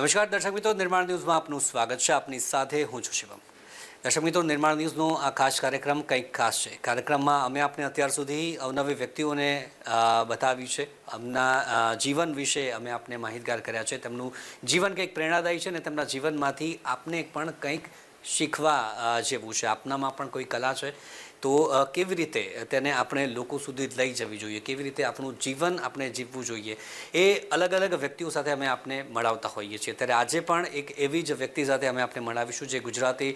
નમસ્કાર, દર્શક મિત્રો. નિર્માણ ન્યૂઝમાં આપનું સ્વાગત છે. આપની સાથે હું છું શિવમ. દર્શક મિત્રો, નિર્માણ ન્યૂઝનો આ ખાસ કાર્યક્રમ કંઈક ખાસ છે. કાર્યક્રમમાં અમે આપને અત્યાર સુધી અવનવી વ્યક્તિઓને બતાવી છે. એમના જીવન વિશે અમે આપને માહિતગાર કર્યા છે. તેમનું જીવન કંઈક પ્રેરણાદાયી છે અને તેમના જીવનમાંથી આપને પણ કંઈક શીખવા જેવું છે. આપનામાં પણ કોઈ કલા છે. તો કેવી રીતે તેને આપણે લોકો સુધી લઈ જવી જોઈએ? કેવી રીતે આપણું જીવન આપણે જીવવું જોઈએ? એ અલગ અલગ વ્યક્તિઓ સાથે અમે આપને મળાવતા હોઈએ છીએ. ત્યારે આજે પણ એક એવી જ વ્યક્તિ સાથે અમે આપને મળાવીશું જે ગુજરાતી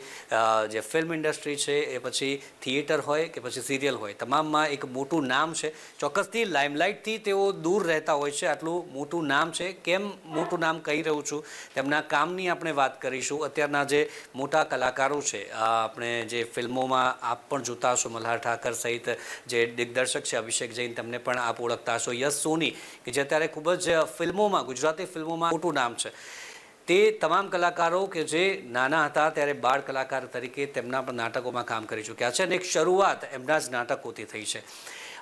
જે ફિલ્મ ઇન્ડસ્ટ્રી છે, એ પછી થિયેટર હોય કે પછી સિરિયલ હોય, તમામમાં એક મોટું નામ છે. ચોક્કસથી લાઇમલાઇટથી તેઓ દૂર રહેતા હોય છે. આટલું મોટું નામ છે. કેમ મોટું નામ કહી રહ્યું છું? તેમના કામની આપણે વાત કરીશું. અત્યારના જે મોટા કલાકારો છે આપણે જે ફિલ્મોમાં આપ પણ જોતા હશો મલ્હાર ઠાકર સહિત જે દિગ્દર્શક છે અભિષેક જૈન, તમને પણ આપ ઓળખતા હશો. યશ સોની, કે જે અત્યારે ખૂબ જ ફિલ્મોમાં, ગુજરાતી ફિલ્મોમાં મોટું નામ છે. તે તમામ કલાકારો કે જે નાના હતા ત્યારે બાળ કલાકાર તરીકે તેમના પણ નાટકોમાં કામ કરી ચૂક્યા છે અને એક શરૂઆત એમના જ નાટકોથી થઈ છે.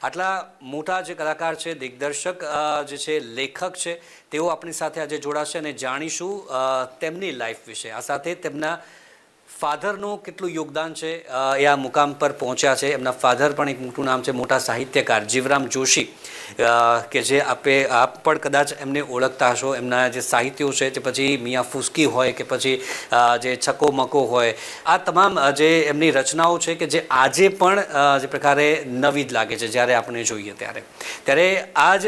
આટલા મોટા જે કલાકાર છે, દિગ્દર્શક જે છે, લેખક છે, તેઓ આપણી સાથે આજે જોડાશે અને જાણીશું તેમની લાઈફ વિશે. આ સાથે તેમના ફાધરનું કેટલું યોગદાન છે? એ આ મુકામ પર પહોંચ્યા છે. એમના ફાધર પણ એક મોટું નામ છે, મોટા સાહિત્યકાર જીવરામ જોશી. કે જે આપે, આપ પણ કદાચ એમને ઓળખતા હશો. એમના જે સાહિત્યો છે તે પછી મિયા ફુસકી હોય કે પછી જે છકો મકો હોય. આ તમામ જે એમની રચનાઓ છે કે જે આજે પણ જે પ્રકારે નવી જ લાગે છે, જ્યારે આપણે જોઈએ ત્યારે. ત્યારે આ જ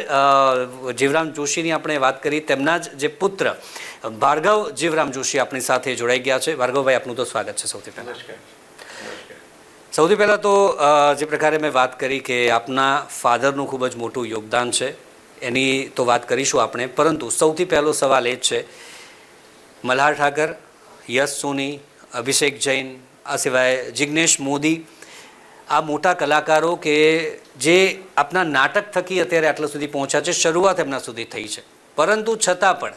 જીવરામ જોશીની આપણે વાત કરી, તેમના જ જે પુત્ર ભાર્ગવ જીવરામ જોશી આપણી સાથે જોડાઈ ગયા છે. ભાર્ગવભાઈ આપનું તો સ્વાગત છે સૌથી પહેલાં. સૌથી પહેલાં તો જે પ્રકારે મેં વાત કરી કે આપના ફાધરનું ખૂબ જ મોટું યોગદાન છે એની તો વાત કરીશું આપણે. પરંતુ સૌથી પહેલો સવાલ એ જ છે મલ્હાર ઠાકર યશ સોની અભિષેક જૈન આ સિવાય જિજ્ઞેશ મોદી આ મોટા કલાકારો કે જે આપના નાટક થકી અત્યારે આટલા સુધી પહોંચ્યા છે શરૂઆત એમના સુધી થઈ છે. પરંતુ છતાં પણ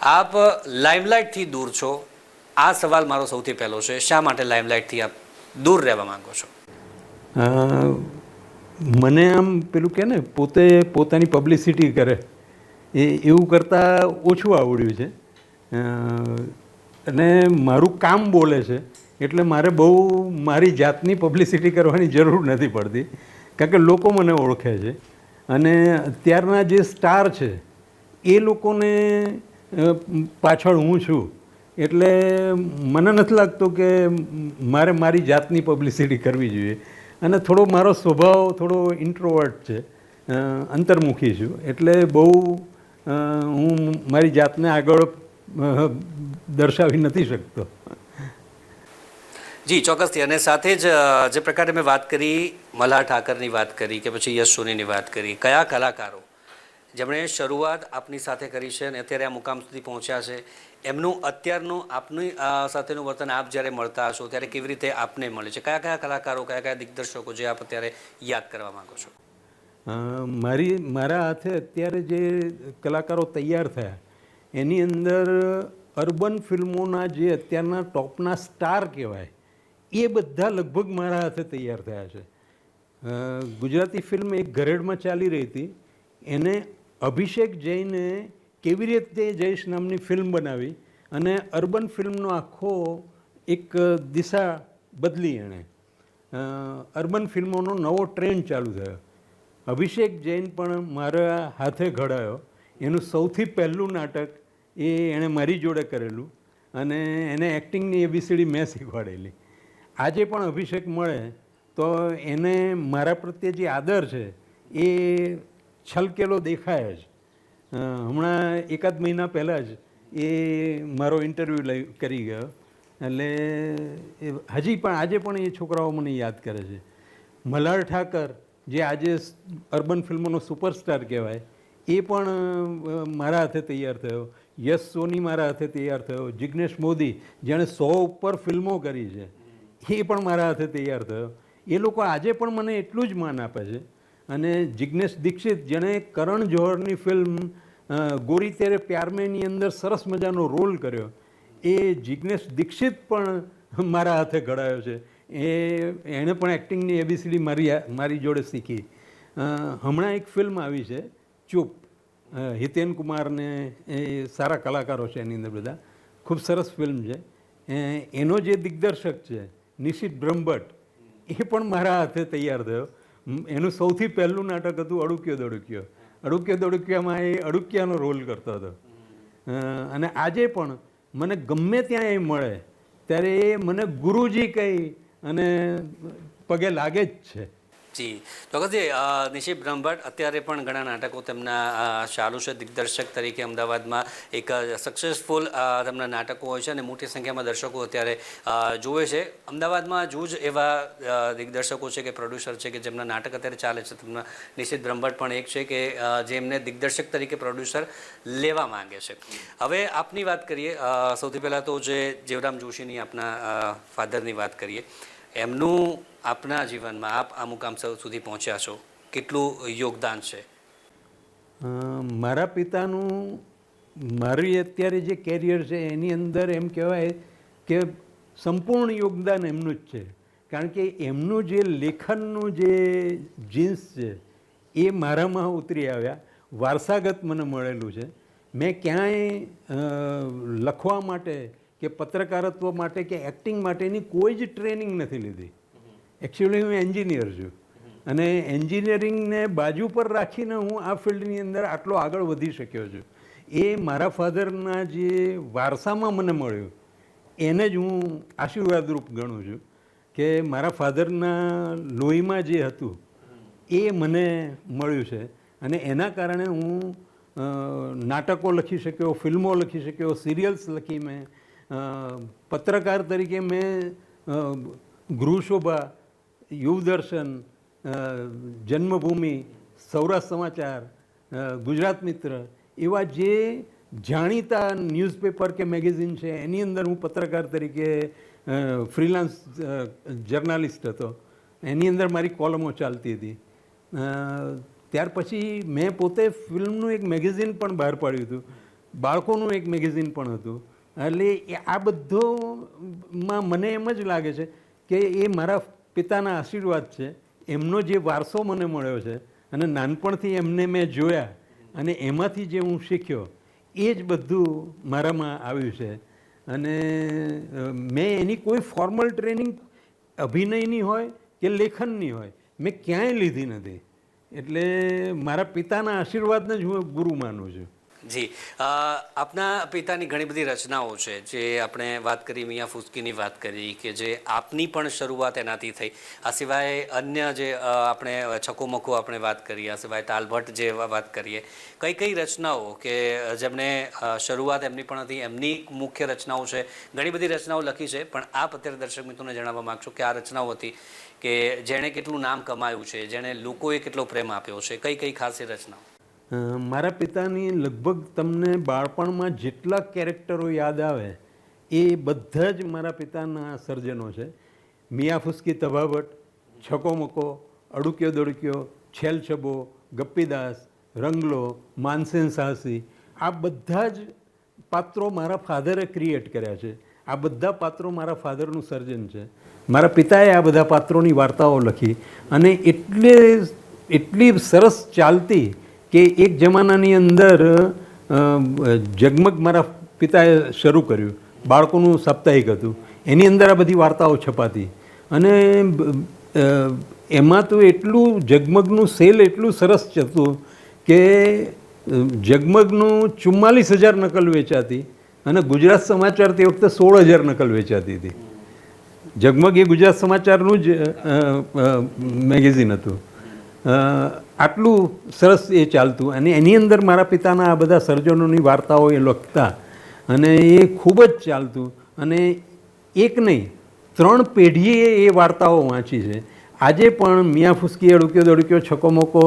આપ લાઇમલાઇટથી દૂર છો? આ સવાલ મારો સૌથી પહેલો છે. શા માટે લાઇમલાઇટથી આપ દૂર રહેવા માંગો છો? મને આમ પેલું કે ને, પોતે પોતાની પબ્લિસિટી કરે. એ એવું કરતાં ઓછું આવડ્યું છે. અને મારું કામ બોલે છે. એટલે મારે બહુ મારી જાતની પબ્લિસિટી કરવાની જરૂર નથી પડતી. કારણ કે લોકો મને ઓળખે છે. અને અત્યારના જે સ્ટાર છે, એ લોકોને પાછળ હું છું. એટલે મને નથી લાગતું કે મારે મારી જાતની પબ્લિસિટી કરવી જોઈએ. અને થોડો મારો સ્વભાવ થોડો ઇન્ટ્રોવર્ટ છે. અંતર્મુખી છું. એટલે બહુ હું મારી જાતને આગળ દર્શાવી નથી શકતો. જી, ચોક્કસથી. અને સાથે જ જે પ્રકારે મેં વાત કરી, મલ્હાર ઠાકરની વાત કરી કે પછી યશ સોનીની વાત કરી, કયા કલાકારો? જેમણે શરૂઆત આપની સાથે કરી છે અને અત્યારે આ મુકામ સુધી પહોંચ્યા છે, એમનું અત્યારનું આપની સાથેનું વર્તન આપ જ્યારે મળતા હશો, ત્યારે કેવી રીતે આપને મળે છે? કયા કયા કલાકારો કયા કયા દિગ્દર્શકો જે આપ અત્યારે યાદ કરવા માગો છો? મારી, મારા હાથે અત્યારે જે કલાકારો તૈયાર થયા, એની અંદર અર્બન ફિલ્મોના જે અત્યારના ટોપના સ્ટાર કહેવાય, એ બધા લગભગ મારા હાથે તૈયાર થયા છે. ગુજરાતી ફિલ્મ એક ઘરેડમાં ચાલી રહી હતી, એને અભિષેક જૈને કેવી રીતે જયેશ નામની ફિલ્મ બનાવી અને અર્બન ફિલ્મનો આખો એક દિશા બદલી એણે. અર્બન ફિલ્મોનો નવો ટ્રેન્ડ ચાલુ થયો. અભિષેક જૈન પણ મારા હાથે ઘડાયો. એનું સૌથી પહેલું નાટક એ એણે મારી જોડે કરેલું અને એને એક્ટિંગની એબીસીડી મેં શીખવાડેલી. આજે પણ અભિષેક મળે તો એને મારા પ્રત્યે જે આદર છે એ છલકેલો દેખાય જ. હમણાં એકાદ મહિના પહેલાં જ એ મારો ઇન્ટરવ્યૂ લઈ કરી ગયો. એટલે એ હજી પણ, આજે પણ એ છોકરાઓ મને યાદ કરે છે. મલ્હાર ઠાકર, જે આજે અર્બન ફિલ્મોનો સુપરસ્ટાર કહેવાય, એ પણ મારા હાથે તૈયાર થયો. યશ સોની મારા હાથે તૈયાર થયો. જિગ્નેશ મોદી, જેણે સો ઉપર ફિલ્મો કરી છે, એ પણ મારા હાથે તૈયાર થયો. એ લોકો આજે પણ મને એટલું જ માન આપે છે. અને જિગ્નેશ દીક્ષિત જેણે કરણ જોહરની ફિલ્મ ગોરી તેરે પ્યારમેની અંદર સરસ મજાનો રોલ કર્યો. એ જિગ્નેશ દીક્ષિત પણ મારા હાથે ઘડાયો છે. એ, એણે પણ એક્ટિંગની એબીસીડી મારી મારી જોડે શીખી. હમણાં એક ફિલ્મ આવી છે, ચૂપ. હિતેન કુમારને એ સારા કલાકારો છે એની અંદર બધા. ખૂબ સરસ ફિલ્મ છે. એનો જે દિગ્દર્શક છે, નિશિત બ્રહ્મભટ્ટ, એ પણ મારા હાથે તૈયાર થયો. એનું સૌથી પહેલું નાટક હતું અડુક્યો દડુક્યો. અડુક્યો દડુક્યામાં એ અડુક્યાનો રોલ કરતો હતો. અને આજે પણ મને ગમે ત્યાં એ મળે, ત્યારે એ મને ગુરુજી કહી અને પગે લાગે જ છે. જી. ચોક્કસજી અ, નિશિત બ્રહ્મભટ્ટ અત્યારે પણ ઘણા નાટકો તેમના ચાલુ છે. દિગ્દર્શક તરીકે અમદાવાદમાં એક સક્સેસફુલ તેમના નાટકો હોય છે અને મોટી સંખ્યામાં દર્શકો અત્યારે જુએ છે. અમદાવાદમાં જૂજ એવા દિગ્દર્શકો છે કે પ્રોડ્યુસર છે કે જેમના નાટક અત્યારે ચાલે છે. તેમના નિશિત બ્રહ્મભટ્ટ પણ એક છે કે જેમને દિગ્દર્શક તરીકે પ્રોડ્યુસર લેવા માંગે છે. હવે આપની વાત કરીએ સૌથી પહેલાં તો જે જીવરામ જોશીની આપના ફાધરની વાત કરીએ. એમનું આપના જીવનમાં આપ આ મુકામ સુધી પહોંચ્યા છો. કેટલું યોગદાન છે? મારા પિતાનું, મારી અત્યારે જે કેરિયર છે, એની અંદર એમ કહેવાય કે સંપૂર્ણ યોગદાન એમનું જ છે. કારણ કે એમનું જે લેખનનું જે જીન્સ છે, એ મારામાં ઉતરી આવ્યા. વારસાગત મને મળેલું છે. મેં ક્યાંય લખવા માટે કે પત્રકારત્વ માટે કે એક્ટિંગ માટેની કોઈ જ ટ્રેનિંગ નથી લીધી. એકચ્યુઅલી હું એન્જિનિયર છું. અને એન્જિનિયરિંગને બાજુ પર રાખીને હું આ ફિલ્ડની અંદર આટલો આગળ વધી શક્યો છું. એ મારા ફાધરના જે વારસામાં મને મળ્યું, એને જ હું આશીર્વાદરૂપ ગણું છું કે મારા ફાધરના લોહીમાં જે હતું, એ મને મળ્યું છે. અને એના કારણે હું નાટકો લખી શક્યો, ફિલ્મો લખી શક્યો, સિરિયલ્સ લખી મેં પત્રકાર તરીકે મેં ગૃહશોભા, યુવદર્શન જન્મભૂમિ, સૌરાષ્ટ્ર સમાચાર ગુજરાત મિત્ર એવા જે જાણીતા ન્યૂઝપેપર કે મેગેઝિન છે, એની અંદર હું પત્રકાર તરીકે ફ્રીલાન્સ જર્નાલિસ્ટ હતો. એની અંદર મારી કોલમો ચાલતી હતી. ત્યાર પછી મેં પોતે ફિલ્મનું એક મેગેઝિન પણ બહાર પાડ્યું હતું. બાળકોનું એક મેગેઝિન પણ હતું. એટલે આ બધોમાં મને એમ જ લાગે છે કે એ મારા પિતાના આશીર્વાદ છે. એમનો જે વારસો મને મળ્યો છે અને નાનપણથી એમને મેં જોયા અને એમાંથી જે હું શીખ્યો, એ જ બધું મારામાં આવ્યું છે. અને મેં એની કોઈ ફોર્મલ ટ્રેનિંગ અભિનયની હોય કે લેખનની હોય, મેં ક્યાંય લીધી નથી. એટલે મારા પિતાના આશીર્વાદને જ હું ગુરુ માનું છું. જી. આપના પિતાની ઘણી બધી રચનાઓ છે, જે આપણે વાત કરી, મિયા ફુસ્કીની વાત કરી, કે જે આપની પણ શરૂઆત એનાથી થઈ. આ સિવાય અન્ય જે આપણે છકોમકો આપણે વાત કરી, આ સિવાય તાલભટ્ટ જે વાત કરીએ. કઈ કઈ રચનાઓ કે જેમને શરૂઆત એમની પણ હતી, એમની મુખ્ય રચનાઓ છે. ઘણી બધી રચનાઓ લખી છે, પણ આપ અત્યારે દર્શક મિત્રોને જણાવવા માગશો કે આ રચનાઓ હતી કે જેણે કેટલું નામ કમાયું છે, જેણે લોકોએ કેટલો પ્રેમ આપ્યો છે, કઈ કઈ ખાસ રચનાઓ? મારા પિતાની લગભગ તમને બાળપણમાં જેટલા કેરેક્ટરો યાદ આવે, એ બધા જ મારા પિતાના સર્જનો છે. મિયા ફુસ્કી તભાવટ, છકો મકો, અડુક્યો દડુક્યો, છેલ છબો ગપ્પીદાસ રંગલો, માનસેન સાહસી, આ બધા જ પાત્રો મારા ફાધરે ક્રિએટ કર્યા છે. આ બધા પાત્રો મારા ફાધરનું સર્જન છે. મારા પિતાએ આ બધા પાત્રોની વાર્તાઓ લખી અને એટલે, એટલી સરસ ચાલતી કે એક જમાનાની અંદર જગમગ મારા પિતાએ શરૂ કર્યું, બાળકોનું સાપ્તાહિક હતું. એની અંદર આ બધી વાર્તાઓ છપાતી. અને એમાં તો એટલું જગમગનું સેલ એટલું સરસ હતું કે જગમગનું ચુમ્માલીસ હજાર નકલ વેચાતી અને ગુજરાત સમાચાર તે વખતે સોળ હજાર નકલ વેચાતી હતી. જગમગ એ ગુજરાત સમાચારનું જ મેગેઝિન હતું. આટલું સરસ એ ચાલતું. અને એની અંદર મારા પિતાના આ બધા સર્જનોની વાર્તાઓ એ લખતા. અને એ ખૂબ જ ચાલતું. અને એક નહીં, ત્રણ પેઢીએ એ વાર્તાઓ વાંચી છે. આજે પણ મિયા ફુસકી અડુક્યો દડુક્યો છકો મોકો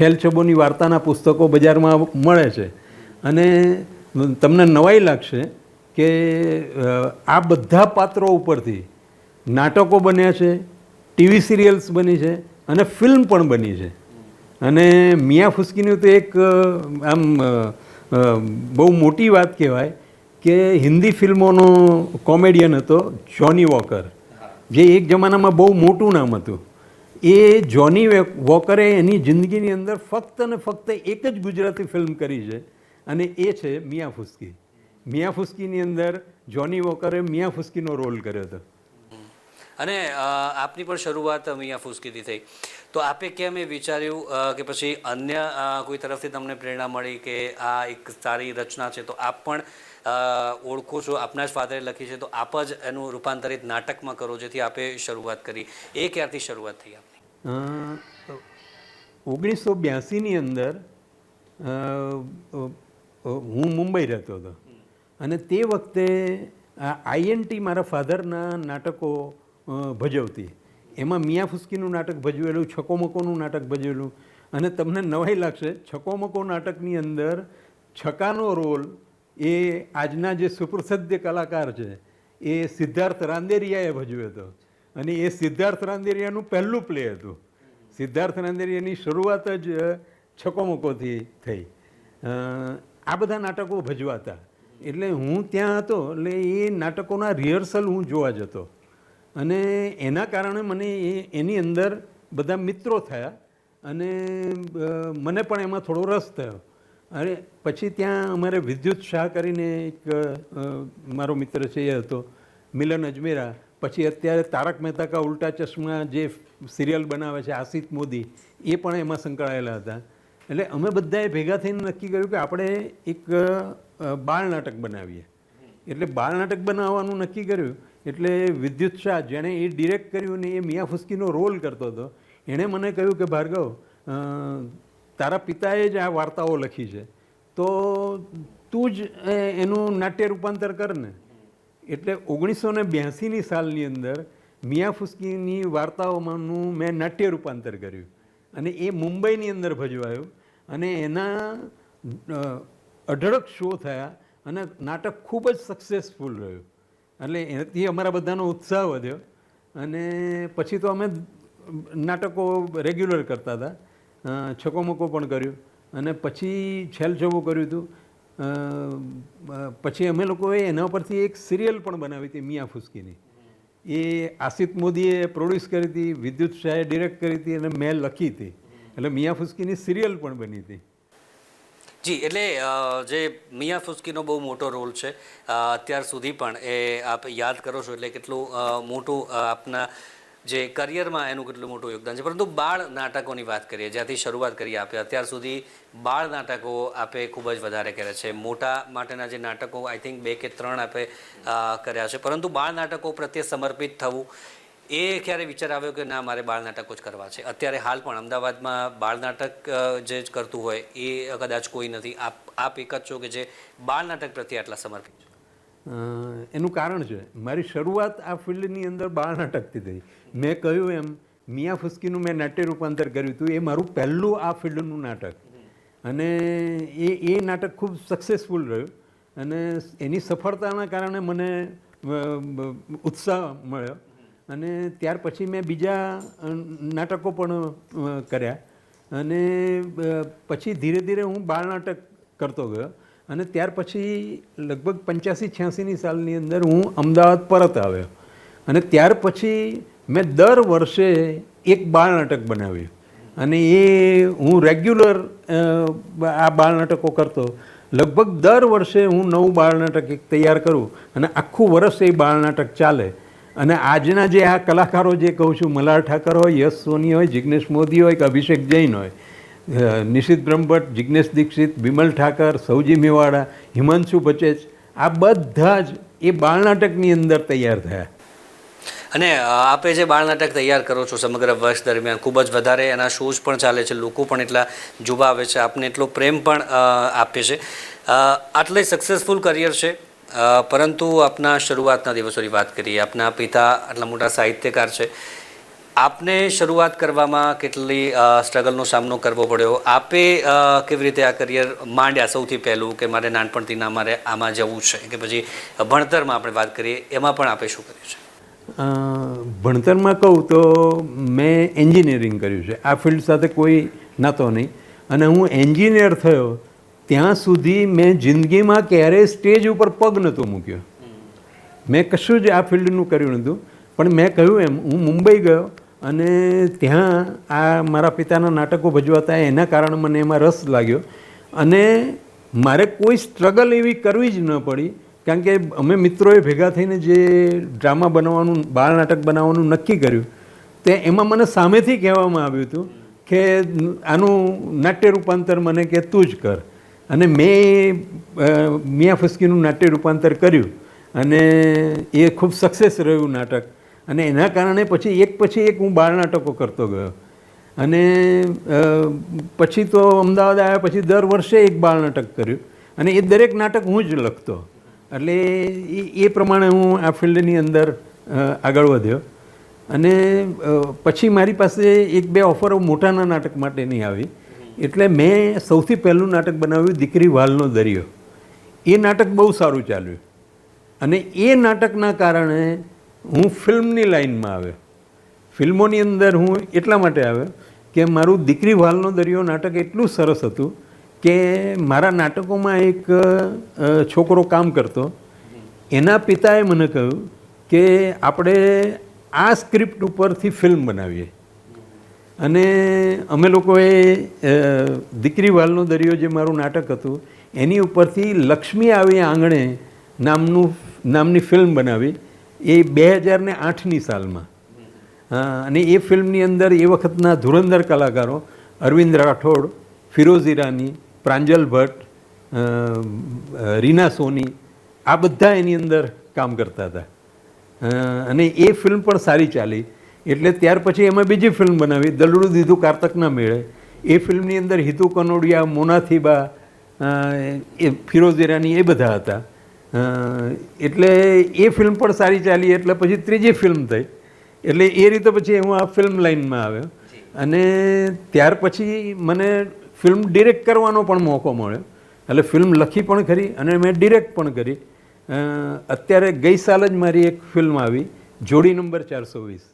છેલ વાર્તાના પુસ્તકો બજારમાં મળે છે. અને તમને નવાઈ લાગશે કે આ બધા પાત્રો ઉપરથી નાટકો બન્યા છે, ટીવી સિરિયલ્સ બની છે અને ફિલ્મ પણ બની છે. અને મિયા ફુસ્કીનું તો એક આમ બહુ મોટી વાત કહેવાય કે હિન્દી ફિલ્મોનો કોમેડિયન હતો જોની વોકર. જે એક જમાનામાં બહુ મોટું નામ હતું. એ જોની વોકરે એની જિંદગીની અંદર ફક્ત ને ફક્ત એક જ ગુજરાતી ફિલ્મ કરી છે અને એ છે મિયા ફુસ્કી. મિયા ફુસ્કીની અંદર જોની વોકરે મિયા ફુસ્કીનો રોલ કર્યો હતો. અને આપની પણ શરૂઆત મિયા ફુસકીથી થઈ. તો આપે કેમ એ વિચાર્યું કે પછી અન્ય કોઈ તરફથી તમને પ્રેરણા મળી કે આ એક સારી રચના છે, તો આપ પણ ઓળખો છો, આપના જ ફાધરે લખી છે, તો આપ જ એનું રૂપાંતરિત નાટકમાં કરો, જેથી આપે શરૂઆત કરી. એ ક્યારથી શરૂઆત થઈ આપની? ઓગણીસો બ્યાસીની અંદર હું મુંબઈ રહેતો હતો. અને તે વખતે આઈએનટી મારા ફાધરના નાટકો ભજવતી. એમાં મિયા ફુસ્કીનું નાટક ભજવેલું છકોમકોનું નાટક ભજવેલું. અને તમને નવાઈ લાગશે છકોમકો નાટકની અંદર છકાનો રોલ એ આજના જે સુપ્રસિદ્ધ કલાકાર છે, એ સિદ્ધાર્થ રાંદેરિયાએ ભજવ્યો હતો. અને એ સિદ્ધાર્થ રાંદેરિયાનું પહેલું પ્લે હતું. સિદ્ધાર્થ રાંદેરિયાની શરૂઆત જ છકોમકોથી થઈ. આ બધા નાટકો ભજવાતા. એટલે હું ત્યાં હતો, એટલે એ નાટકોના રિહર્સલ હું જોવા જતો. અને એના કારણે મને એ, એની અંદર બધા મિત્રો થયા અને મને પણ એમાં થોડો રસ થયો. અને પછી ત્યાં અમારે વિદ્યુત શાહ કરીને એક મારો મિત્ર છે એ હતો, મિલન અજમેરા. પછી અત્યારે તારક મહેતા કા ઉલ્ટા ચશ્મા જે સિરિયલ બનાવે છે, આસિત મોદી, એ પણ એમાં સંકળાયેલા હતા. એટલે અમે બધાએ ભેગા થઈને નક્કી કર્યું કે આપણે એક બાળ નાટક બનાવીએ. એટલે બાળ નાટક બનાવવાનું નક્કી કર્યું. એટલે વિદ્યુત શાહ જેણે એ ડિરેક્ટ કર્યું ને એ મિયા ફુસ્કીનો રોલ કરતો હતો. એણે મને કહ્યું કે, ભાર્ગવ તારા પિતાએ જ આ વાર્તાઓ લખી છે. તો તું જ એનું નાટ્ય રૂપાંતર કર ને. એટલે ઓગણીસો ને બ્યાસીની સાલની અંદર મિયા ફુસ્કીની વાર્તાઓમાંનું મેં નાટ્ય રૂપાંતર કર્યું. અને એ મુંબઈની અંદર ભજવાયું. અને એના અઢળક શો થયા. અને નાટક ખૂબ જ સક્સેસફુલ રહ્યું. એટલે એનાથી અમારા બધાનો ઉત્સાહ વધ્યો. અને પછી તો અમે નાટકો રેગ્યુલર કરતા હતા. છકોમકો પણ કર્યું. અને પછી છેલ છબો કર્યું હતું. પછી અમે લોકોએ એના પરથી એક સિરિયલ પણ બનાવી હતી, મિયા ફુસ્કીની. એ આસિત મોદીએ પ્રોડ્યુસ કરી હતી, વિદ્યુત શાહે ડિરેક્ટ કરી હતી અને મેં લખી હતી. એટલે મિયા ફુસ્કીની સિરિયલ પણ બની હતી. જી, એટલે જે મિયા ફુસ્કીનો બહુ મોટો રોલ છે અત્યાર સુધી પણ એ આપ યાદ કરો છો એટલે કેટલું મોટું આપના જે કરિયરમાં એનું કેટલું મોટું યોગદાન છે. પરંતુ બાળ નાટકોની વાત કરીએ, જ્યાંથી શરૂઆત કરીએ આપે, અત્યાર સુધી બાળ નાટકો આપે ખૂબ જ વધારે કર્યા છે. મોટા માટેના જે નાટકો, આઈ થિંક બે કે ત્રણ આપે કર્યા છે. પરંતુ બાળ નાટકો પ્રત્યે સમર્પિત થવું એ ક્યારે વિચાર આવ્યો કે ના, મારે બાળ નાટકો જ કરવા છે? અત્યારે હાલ પણ અમદાવાદમાં બાળ નાટક જે જ કરતું હોય, એ કદાચ કોઈ નથી. આપ આપ એક જ છો કે જે બાળ નાટક પ્રત્યે આટલા સમર્પિત છો? એનું કારણ છે. મારી શરૂઆત આ ફિલ્ડની અંદર બાળ નાટકથી થઈ. મેં કહ્યું એમ, મિયા ફુસ્કીનું મેં નાટ્ય રૂપાંતર કર્યું હતું એ મારું પહેલું આ ફિલ્ડનું નાટક. અને એ એ નાટક ખૂબ સક્સેસફુલ રહ્યું. અને એની સફળતાના કારણે મને ઉત્સાહ મળ્યો. અને ત્યાર પછી મેં બીજા નાટકો પણ કર્યા. અને પછી ધીરે ધીરે હું બાળ નાટક કરતો ગયો. અને ત્યાર પછી લગભગ પંચ્યાસી, છ્યાસીની સાલની અંદર હું અમદાવાદ પરત આવ્યો. અને ત્યાર પછી મેં દર વર્ષે એક બાળ નાટક બનાવ્યું. અને એ હું રેગ્યુલર આ બાળ નાટકો કરતો. લગભગ દર વર્ષે હું નવું બાળ નાટક એક તૈયાર કરું. અને આખું વર્ષ એ બાળ નાટક ચાલે. અને આજના જે આ કલાકારો જે કહું છું, મલાર ઠાકર હોય, યશ સોની હોય, જિગ્નેશ મોદી હોય કે અભિષેક જૈન હોય નિશિત બ્રહ્મભટ્ટ, જિગ્નેશ દીક્ષિત, બિમલ ઠાકર, સૌજી મેવાડા, હિમાંશુ બચેજ આ બધા જ એ બાળનાટકની અંદર તૈયાર થયા. અને આપે જે બાળનાટક તૈયાર કરો છો સમગ્ર વર્ષ દરમિયાન ખૂબ જ વધારે એના શોઝ પણ ચાલે છે, લોકો પણ એટલા જોવા આવે છે, આપને એટલો પ્રેમ પણ આપે છે. આટલે સક્સેસફુલ કરિયર છે. પરંતુ આપના શરૂઆતના દિવસોની વાત કરીએ, આપના પિતા આટલા મોટા સાહિત્યકાર છે. આપને શરૂઆત કરવામાં કેટલી સ્ટ્રગલનો સામનો કરવો પડ્યો? આપે કેવી રીતે આ કરિયર માંડ્યા સૌથી પહેલું કે મારે નાનપણથી ના મારે આમાં જવું છે કે પછી ભણતરમાં આપણે વાત કરીએ, એમાં પણ આપે શું કર્યું છે? ભણતરમાં કહું તો મેં એન્જિનિયરિંગ કર્યું છે. આ ફિલ્ડ સાથે કોઈ નાતો નહીં. અને હું એન્જિનિયર થયો ત્યાં સુધી મેં જિંદગીમાં ક્યારેય સ્ટેજ ઉપર પગ નહોતો મૂક્યો. મેં કશું જ આ ફિલ્ડનું કર્યું નહોતું. પણ મેં કહ્યું એમ, હું મુંબઈ ગયો અને ત્યાં આ મારા પિતાના નાટકો ભજવાતા એના કારણે મને એમાં રસ લાગ્યો. અને મારે કોઈ સ્ટ્રગલ એવી કરવી જ ન પડી, કારણ કે અમે મિત્રોએ ભેગા થઈને જે ડ્રામા બનાવવાનું, બાળ નાટક બનાવવાનું નક્કી કર્યું, તે એમાં મને સામેથી કહેવામાં આવ્યું હતું કે આનું નાટ્ય રૂપાંતર મને કે તું જ કર. અને મેં મિયા ફસ્કીનું નાટ્ય રૂપાંતર કર્યું અને એ ખૂબ સક્સેસ રહ્યું નાટક. અને એના કારણે પછી એક પછી એક હું બાળ નાટકો કરતો ગયો. અને પછી તો અમદાવાદ આવ્યા પછી દર વર્ષે એક બાળ નાટક કર્યું. અને એ દરેક નાટક હું જ લખતો. એટલે એ એ પ્રમાણે હું આ ફિલ્ડની અંદર આગળ વધ્યો. અને પછી મારી પાસે એક બે ઓફરો મોટાના નાટક માટેની આવી. એટલે મેં સૌથી પહેલું નાટક બનાવ્યું દીકરી વાલનો દરિયો. એ નાટક બહુ સારું ચાલ્યું. અને એ નાટકના કારણે હું ફિલ્મની લાઈનમાં આવ્યો. ફિલ્મોની અંદર હું એટલા માટે આવ્યો કે મારું દીકરી વાલનો દરિયો નાટક એટલું સરસ હતું કે મારા નાટકોમાં એક છોકરો કામ કરતો. એના પિતાએ મને કહ્યું કે આપણે આ સ્ક્રિપ્ટ ઉપરથી ફિલ્મ બનાવીએ. અને અમે લોકોએ દીકરી વાલનો દરિયો જે મારું નાટક હતું, એની ઉપરથી લક્ષ્મી આવી આંગણે નામનું, નામની ફિલ્મ બનાવી. એ બે હજાર ને આઠની સાલમાં. અને એ ફિલ્મની અંદર એ વખતના ધુરંધર કલાકારો અરવિંદ રાઠોડ, ફિરોઝ ઈરાની, પ્રાંજલ ભટ્ટ રીના સોની, આ બધા એની અંદર કામ કરતા હતા. અને એ ફિલ્મ પણ સારી ચાલી. એટલે ત્યાર પછી એમાં બીજી ફિલ્મ બનાવી. દલડું દીધું કારતકના મેળે. એ ફિલ્મની અંદર હિતુ કનોડિયા મોનાથીબા એ ફિરોઝ ઈરાની એ બધા હતા. એટલે એ ફિલ્મ પણ સારી ચાલી. એટલે પછી ત્રીજી ફિલ્મ થઈ. એટલે એ રીતે પછી હું આ ફિલ્મ લાઇનમાં આવ્યો. અને ત્યાર પછી મને ફિલ્મ ડિરેક્ટ કરવાનો પણ મોકો મળ્યો. એટલે ફિલ્મ લખી પણ કરી અને મેં ડિરેક્ટ પણ કરી. અત્યારે ગઈ સાલ જ મારી એક ફિલ્મ આવી જોડી નંબર ચારસો વીસ.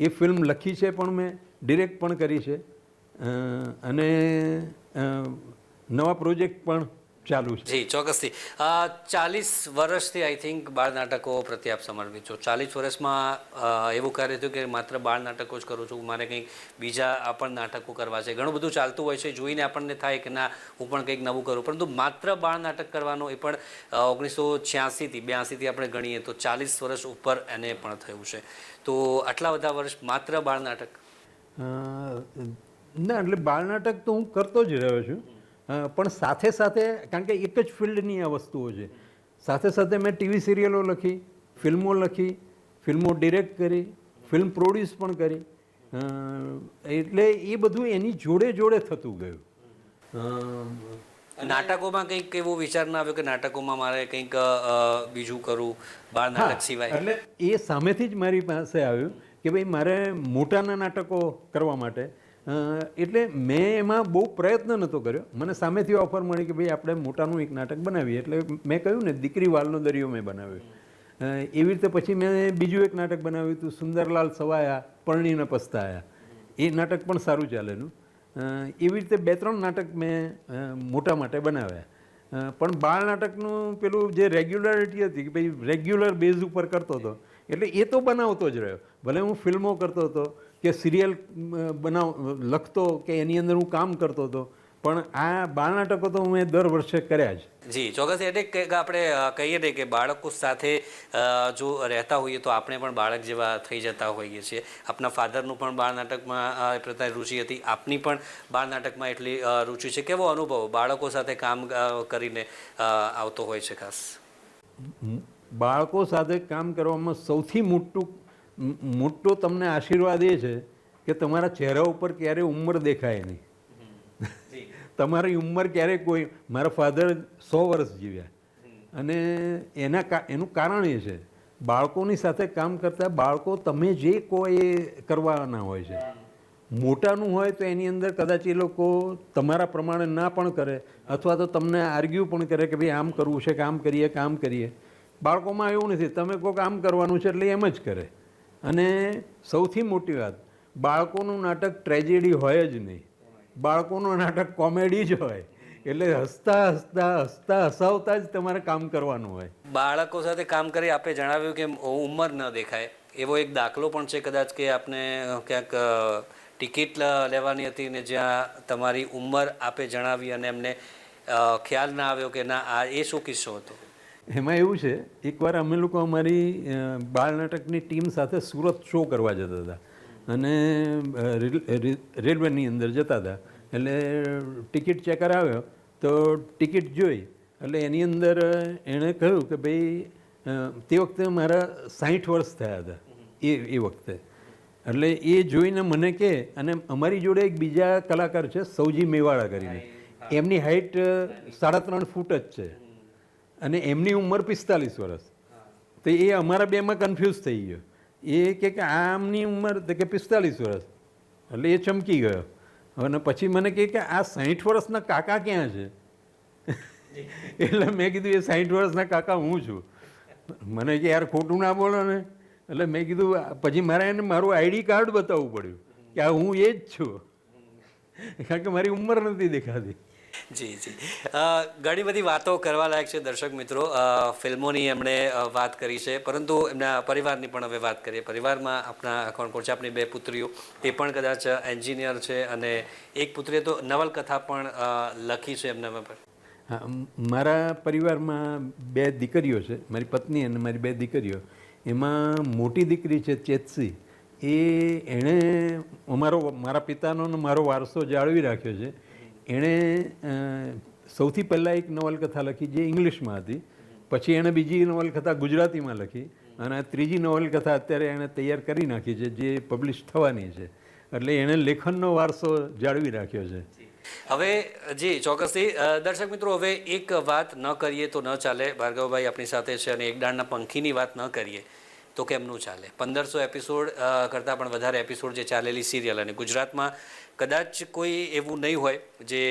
એ ફિલ્મ લખી છે પણ મેં ડિરેક્ટ પણ કરી છે. અને નવા પ્રોજેક્ટ પણ ચાલુ છે. જી ચોક્કસથી. ચાલીસ વર્ષથી આઈ થિંક બાળ નાટકો પ્રત્યે આપ સમર્પિત છો. ચાલીસ વર્ષમાં એવું કાર્ય થયું કે માત્ર બાળ નાટકો જ કરું છું. મારે કંઈક બીજા પણ નાટકો કરવા છે. ઘણું બધું ચાલતું હોય છે. જોઈને આપણને થાય કે ના હું પણ કંઈક નવું કરું. પરંતુ માત્ર બાળ નાટક કરવાનો એ પણ ઓગણીસો છ્યાસીથી બ્યાસીથી આપણે ગણીએ તો ચાલીસ વર્ષ ઉપર એને પણ થયું છે. તો આટલા બધા વર્ષ માત્ર બાળ નાટક? ના એટલે બાળ નાટક તો હું કરતો જ રહ્યો છું. પણ સાથે સાથે કારણ કે એક જ ફિલ્ડની આ વસ્તુઓ છે. સાથે સાથે મેં ટીવી સિરિયલો લખી ફિલ્મો લખી ફિલ્મો ડિરેક્ટ કરી ફિલ્મ પ્રોડ્યુસ પણ કરી. એટલે એ બધું એની જોડે જોડે થતું ગયું. નાટકોમાં કંઈક એવો વિચાર ના આવ્યો કે નાટકોમાં મારે કંઈક બીજું કરું બાળ નાટક સિવાય. એટલે એ સામેથી જ મારી પાસે આવ્યું કે ભાઈ મારે મોટાના નાટકો કરવા માટે એટલે મેં એમાં બહુ પ્રયત્ન નહોતો કર્યો. મને સામેથી ઓફર મળી કે ભાઈ આપણે મોટાનું એક નાટક બનાવીએ. એટલે મેં કહ્યું ને દીકરી વાલનો દરિયો મેં બનાવ્યો. એવી રીતે પછી મેં બીજું એક નાટક બનાવ્યું હતું, સુંદરલાલ સવાયા, પરણીને પસ્તાયા. એ નાટક પણ સારું ચાલેલું. એવી રીતે બે ત્રણ નાટક મેં મોટા માટે બનાવ્યા. પણ બાળ નાટકનું પેલું જે રેગ્યુલરિટી હતી કે ભાઈ રેગ્યુલર બેઝ ઉપર કરતો હતો. એટલે એ તો બનાવતો જ રહ્યો. ભલે હું ફિલ્મો કરતો હતો કે સિરિયલ બનાવ લખતો કે એની અંદર હું કામ કરતો હતો. પણ આ બાળ નાટકો તો મેં દર વર્ષે કર્યા જ. જી ચોક્કસ. એટલે કે આપણે કહીએ ને કે બાળકો સાથે જો રહેતા હોઈએ તો આપણે પણ બાળક જેવા થઈ જતા હોઈએ છીએ. આપના ફાધરનું પણ બાળ નાટકમાં એ પ્રકારની રુચિ હતી. આપની પણ બાળ નાટકમાં એટલી રુચિ છે. કેવો અનુભવ બાળકો સાથે કામ કરીને આવતો હોય છે ખાસ? બાળકો સાથે કામ કરવામાં સૌથી મોટું મોટો તમને આશીર્વાદ એ છે કે તમારા ચહેરા ઉપર ક્યારેય ઉંમર દેખાય નહીં. તમારી ઉંમર ક્યારેય કોઈ મારા ફાધર સો વર્ષ જીવ્યા. અને એના કા એનું કારણ એ છે બાળકોની સાથે કામ કરતા બાળકો તમે જે કહો એ કરવાના હોય છે. મોટાનું હોય તો એની અંદર કદાચ એ લોકો તમારા પ્રમાણે ના પણ કરે અથવા તો તમને આર્ગ્યુ પણ કરે કે ભાઈ આમ કરવું છે કામ કરીએ કામ કરીએ. બાળકોમાં એવું નથી તમે કહો કામ આમ કરવાનું છે એટલે એમ જ કરે. અને સૌથી મોટી વાત, બાળકોનું નાટક ટ્રેજેડી હોય જ નહીં. બાળકોનું નાટક કોમેડી જ હોય. એટલે હસતા હસતા હસતા, હસાવતા જ તમારે કામ કરવાનું હોય. બાળકો સાથે કામ કરી આપે જણાવ્યું કે ઉંમર ન દેખાય. એવો એક દાખલો પણ છે કદાચ કે આપને ક્યાંક ટિકિટ લેવાની હતી ને જ્યાં તમારી ઉંમર આપે જણાવી અને એમને ખ્યાલ ના આવ્યો કે ના, આ એ શું કિસ્સો હતો? એમાં એવું છે એકવાર અમે લોકો અમારી બાળ નાટકની ટીમ સાથે સુરત શો કરવા જતા હતા. અને રેલવેની અંદર જતા હતા. એટલે ટિકિટ ચેકર આવ્યો તો ટિકિટ જોઈ. એટલે એની અંદર એણે કહ્યું કે ભાઈ તે વખતે મારા સાહીઠ વર્ષ થયા હતા. એ એ વખતે. એટલે એ જોઈને મને કે અને અમારી જોડે એક બીજા કલાકાર છે સૌજી મેવાડા કરીને. એમની હાઇટ સાડા ત્રણ ફૂટ જ છે. અને એમની ઉંમર પિસ્તાલીસ વર્ષ. તો એ અમારા બેમાં કન્ફ્યુઝ થઈ ગયો. એ કે આમની ઉંમર તો કે પિસ્તાલીસ વર્ષ. એટલે એ ચમકી ગયો. અને પછી મને કહે કે આ સાહીઠ વર્ષના કાકા ક્યાં છે? એટલે મેં કીધું એ સાહીઠ વર્ષના કાકા હું છું? મને કે યાર ખોટું ના બોલો ને. એટલે મેં કીધું પછી મારે એને મારું આઈડી કાર્ડ બતાવવું પડ્યું કે આ હું એ જ છું. કારણ કે મારી ઉંમર નથી દેખાતી. જી જી. ઘણી બધી વાતો કરવા લાયક છે દર્શક મિત્રો. ફિલ્મોની એમણે વાત કરી છે. પરંતુ એમના પરિવારની પણ હવે વાત કરીએ. પરિવારમાં આપણા, કોણ છે? આપણી બે પુત્રીઓ. તે પણ કદાચ એન્જિનિયર છે અને એક પુત્રીએ તો નવલકથા પણ લખી છે એમના પર. મારા પરિવારમાં બે દીકરીઓ છે. મારી પત્ની અને મારી બે દીકરીઓ. એમાં મોટી દીકરી છે ચેતસી. એ એણે અમારો, મારા પિતાનો મારો વારસો જાળવી રાખ્યો છે. એણે સૌથી પહેલાં એક નવલકથા લખી જે ઇંગ્લિશમાં હતી. પછી એણે બીજી નવલકથા ગુજરાતીમાં લખી અને ત્રીજી નવલકથા અત્યારે એણે તૈયાર કરી નાખી છે, જે પબ્લિશ થવાની છે. એટલે એણે લેખનનો વારસો જાળવી રાખ્યો છે. હવે, જી, ચોક્કસથી દર્શક મિત્રો, હવે એક વાત ન કરીએ તો ન ચાલે. ભાર્ગવભાઈ આપણી સાથે છે અને એક દાળના પંખીની વાત ન કરીએ. તો કેમનું ચાલે? પંદરસો એપિસોડ કરતાં પણ વધારે એપિસોડ જે ચાલેલી સિરિયલ અને ગુજરાતમાં કદાચ કોઈ એવું નહીં હોય, જે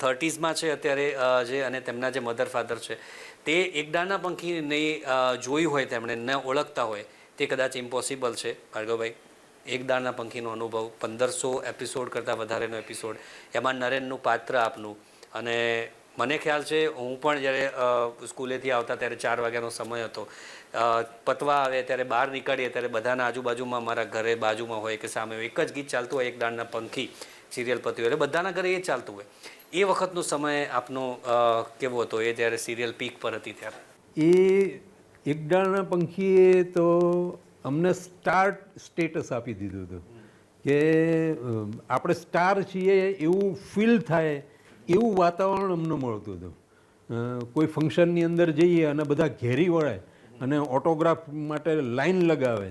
થર્ટીઝમાં છે અત્યારે જે અને તેમના જે મધર ફાધર છે, તે એકદાના પંખી નહીં જોયું હોય તેમણે, ન ઓળખતા હોય, તે કદાચ ઇમ્પોસિબલ છે. ભાર્ગવભાઈ એક દાળના પંખીનો અનુભવ, પંદરસો એપિસોડ કરતાં વધારેનો એપિસોડ એમાં નરેનનું પાત્ર આપનું. અને મને ખ્યાલ છે, હું પણ જ્યારે સ્કૂલેથી આવતા ત્યારે ચાર વાગ્યાનો સમય હતો પતવા આવે ત્યારે બહાર નીકળીએ ત્યારે બધાના આજુબાજુમાં મારા ઘરે બાજુમાં હોય કે સામે એક જ ગીત ચાલતું હોય, એક દાળના પંખી, સિરિયલ પતિ હોય, એટલે બધાના ઘરે એ ચાલતું હોય. એ વખતનો સમય આપનો કેવો હતો? એ જ્યારે સિરિયલ પીક પર હતી ત્યારે. એ એકડાળના પંખીએ તો અમને સ્ટાર સ્ટેટસ આપી દીધું હતું કે આપણે સ્ટાર છીએ એવું ફીલ થાય, એવું વાતાવરણ અમને મળતું હતું. કોઈ ફંક્શનની અંદર જઈએ અને બધા ઘેરી વળે અને ઓટોગ્રાફ માટે લાઈન લગાવે.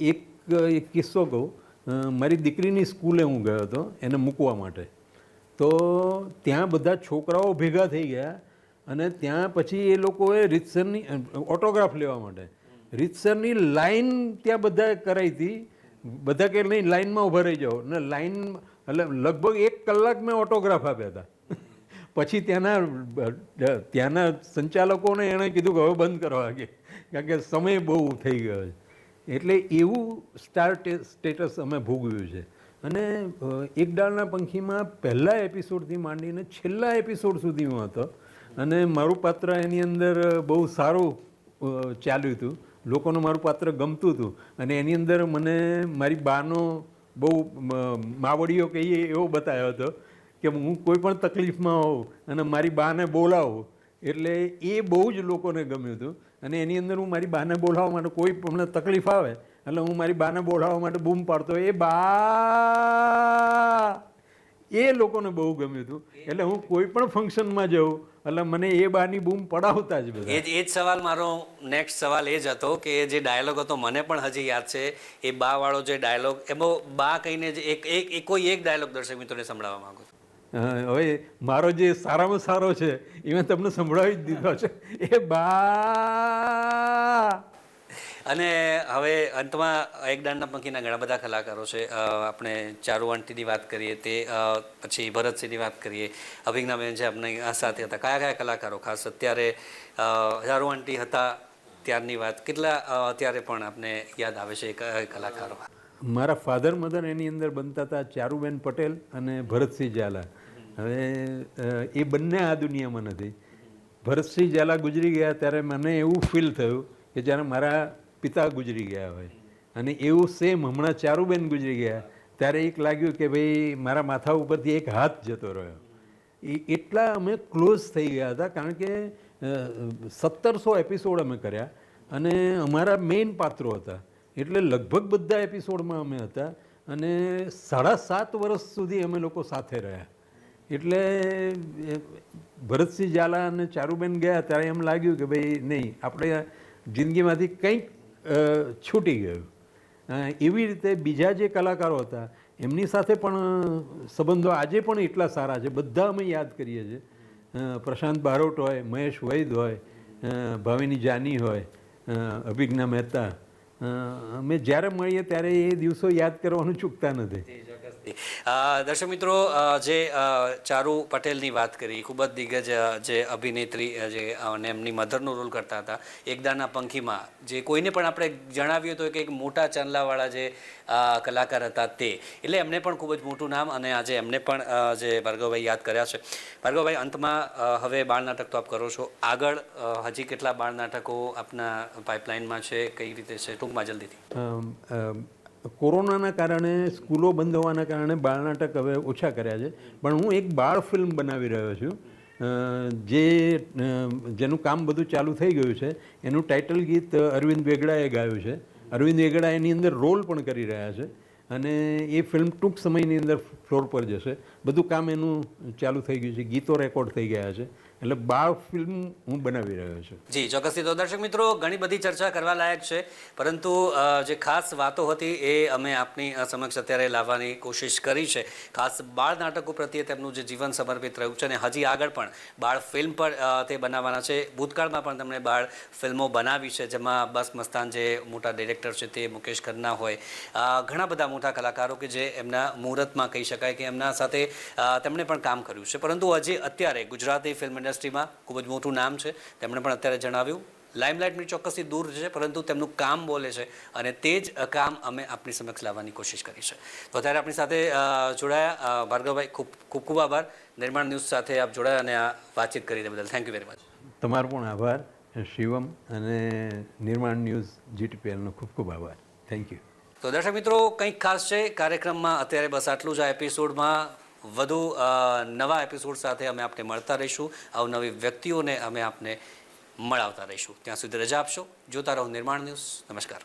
એક એક કિસ્સો કહું. મારી દીકરીની સ્કૂલે હું ગયો હતો, એને મૂકવા માટે. તો ત્યાં બધા છોકરાઓ ભેગા થઈ ગયા અને ત્યાં પછી એ લોકોએ રીતસરની ઓટોગ્રાફ લેવા માટે. રીતસરની લાઈન ત્યાં બધા કરાઈ હતી. બધા કે નહીં, લાઈનમાં ઊભા રહી જાઓ. ને લાઈન, એટલે લગભગ એક કલાક મેં ઓટોગ્રાફ આપ્યા હતા. પછી ત્યાંના ત્યાંના સંચાલકોને એણે કીધું કે હવે બંધ કરવા કે, કારણ કે સમય બહુ થઈ ગયો છે. એટલે એવું સ્ટાર સ્ટેટસ અમે ભોગવ્યું છે. અને એક ડાળના પંખીમાં પહેલા એપિસોડથી માંડીને છેલ્લા એપિસોડ સુધી હું હતો. અને મારું પાત્ર એની અંદર બહુ સારું ચાલ્યું હતું. લોકોનું મારું પાત્ર ગમતું હતું. અને એની અંદર મને મારી બાનો બહુ માવડીઓ કહીએ એવો બતાવ્યો હતો. કે હું કોઈ પણ તકલીફમાં હોઉં અને મારી બાને બોલાવું, એટલે એ બહુ જ લોકોને ગમ્યું હતું. અને એની અંદર હું મારી બાને બોલાવવા માટે કોઈ પણ તકલીફ આવે, એટલે હું મારી બાને બોલાવવા માટે બૂમ પાડતો. એ બા! એ લોકોને બહુ ગમ્યું હતું. એટલે હું કોઈ પણ ફંક્શનમાં જાઉં, એટલે મને એ બાની બૂમ પડાવતા જ એ જ એ જ સવાલ મારો નેક્સ્ટ સવાલ એ જ હતો કે જે ડાયલોગ હતો મને પણ હજી યાદ છે. એ બા વાળો જે ડાયલોગ એમાં બા કહીને જ એક એક કોઈ એક ડાયલોગ દર્શક મિત્રોને સંભળાવવા માંગુ છું. હવે મારો જે સારામાં સારો છે એ મેં તમને સંભળાવી જ દીધો છે. એ બા! અને હવે અંતમાં એક દાંડના પંખીના ઘણા બધા કલાકારો છે. આપણે ચારુ આંટીની વાત કરીએ તે પછી ભરતસિંહની વાત કરીએ અભિજ્ઞાબેન છે આપણે આ સાથે હતા. કયા કયા કલાકારો? ખાસ અત્યારે ચારુ આંટી હતા ત્યારની વાત. કેટલા અત્યારે પણ આપને યાદ આવે છે કલાકારો? મારા ફાધર મધર એની અંદર બનતા હતા ચારુબેન પટેલ અને ભરતસિંહ ઝાલા. હવે એ બંને આ દુનિયામાં નથી. ભરતસિંહ ઝાલા ગુજરી ગયા ત્યારે મને એવું ફીલ થયું કે જ્યારે મારા પિતા ગુજરી ગયા હોય અને એવું સેમ હમણાં ચારુબેન ગુજરી ગયા ત્યારે એક લાગ્યું કે ભાઈ, મારા માથા ઉપરથી એક હાથ જતો રહ્યો. એ એટલા અમે ક્લોઝ થઈ ગયા હતા કારણ કે સત્તરસો એપિસોડ અમે કર્યા અને અમારા મેઇન પાત્રો હતા. એટલે લગભગ બધા એપિસોડમાં અમે હતા અને સાડા સાત વર્ષ સુધી અમે લોકો સાથે રહ્યા. એટલે ભરતસિંહ ઝાલા અને ચારુબેન ગયા ત્યારે એમ લાગ્યું કે ભાઈ, નહીં, આપણે જિંદગીમાંથી કંઈક છૂટી ગયું. એવી રીતે બીજા જે કલાકારો હતા, એમની સાથે પણ સંબંધો આજે પણ એટલા સારા છે. બધા અમે યાદ કરીએ છીએ. પ્રશાંત બારોટ હોય, મહેશ વૈદ હોય ભાવિની જાની હોય અભિજ્ઞા મહેતા. અમે જ્યારે મળીએ ત્યારે એ દિવસો યાદ કરવાનું ચૂકતા નથી. અ, દર્શક મિત્રો જે ચારુ પટેલની વાત કરી ખૂબ જ દિગ્ગજ જે અભિનેત્રી જે અને એમની મધરનો રોલ કરતા હતા એકદાના પંખીમાં જે કોઈને પણ આપણે જણાવ્યું હતું કે એક મોટા ચાંદલાવાળા જે કલાકાર હતા તે. એટલે એમને પણ ખૂબ જ મોટું નામ અને આજે એમને પણ જે ભાર્ગવભાઈ યાદ કર્યા છે. ભાર્ગવભાઈ અંતમાં હવે બાળ નાટક તો આપ કરો છો. આગળ હજી કેટલા બાળ નાટકો આપના પાઇપલાઇનમાં છે? કઈ રીતે છે? ટૂંકમાં જલ્દીથી. કોરોનાના કારણે, સ્કૂલો બંધ હોવાના કારણે બાળ નાટક હવે ઓછા કર્યા છે. પણ હું એક બાળ ફિલ્મ બનાવી રહ્યો છું જે જેનું કામ બધું ચાલુ થઈ ગયું છે. એનું ટાઇટલ ગીત અરવિંદ વેગડાએ ગાયું છે. અરવિંદ વેગડા એની અંદર રોલ પણ કરી રહ્યા છે અને એ ફિલ્મ ટૂંક સમયની અંદર ફ્લોર પર જશે. બધું કામ એનું ચાલુ થઈ ગયું છે. ગીતો રેકોર્ડ થઈ ગયા છે. એટલે બાળ ફિલ્મ હું બનાવી રહ્યો છું. જી, ચોક્કસથી. તો દર્શક મિત્રો, ઘણી બધી ચર્ચા કરવા લાયક છે. પરંતુ જે ખાસ વાતો હતી એ અમે આપની સમક્ષ અત્યારે લાવવાની કોશિશ કરી છે. ખાસ બાળ નાટકો પ્રત્યે તેમનું જે જીવન સમર્પિત રહ્યું છે અને હજી આગળ પણ બાળ ફિલ્મ પર તે બનાવવાના છે. ભૂતકાળમાં પણ તેમણે બાળ ફિલ્મો બનાવી છે, જેમાં બસ મસ્તાન જે મોટા ડિરેક્ટર છે તે મુકેશ ખન્ના હોય. ઘણા બધા મોટા કલાકારો કે જે એમના મુહૂર્તમાં કહી શકાય કે એમના સાથે તેમણે પણ કામ કર્યું છે. પરંતુ હજી અત્યારે ગુજરાતી ફિલ્મ ઇન્ડસ્ટ્રીમાં ખૂબ જ મોટું નામ છે. તેમણે પણ અત્યારે જણાવ્યું લાઇમલાઇટની ચોક્કસથી દૂર છે પરંતુ તેમનું કામ બોલે છે અને તે જ કામ અમે આપની સમક્ષ લાવવાની કોશિશ કરી છે. તો અત્યારે આપણી સાથે જોડાયા ભાર્ગવભાઈ ખૂબ ખૂબ ખૂબ આભાર. નિર્માણ ન્યૂઝ સાથે આપ જોડાયા અને આ વાતચીત કરી તે બદલ. થેન્ક યુ વેરી મચ તમારો પણ આભાર. શિવમ અને નિર્માણ ન્યૂઝ જીટીપીએલનો ખૂબ ખૂબ આભાર. થેન્ક યુ તો દર્શક મિત્રો કંઈક ખાસ છે. કાર્યક્રમમાં અત્યારે બસ આટલું જ આ એપિસોડમાં વધુ નવા એપિસોડ સાથે અમે આપને મળતા રહીશું. અવનવી વ્યક્તિઓને અમે આપને મળાવતા રહીશું. ત્યાં સુધી રજા આપશો. જોતા રહો નિર્માણ ન્યૂઝ. નમસ્કાર.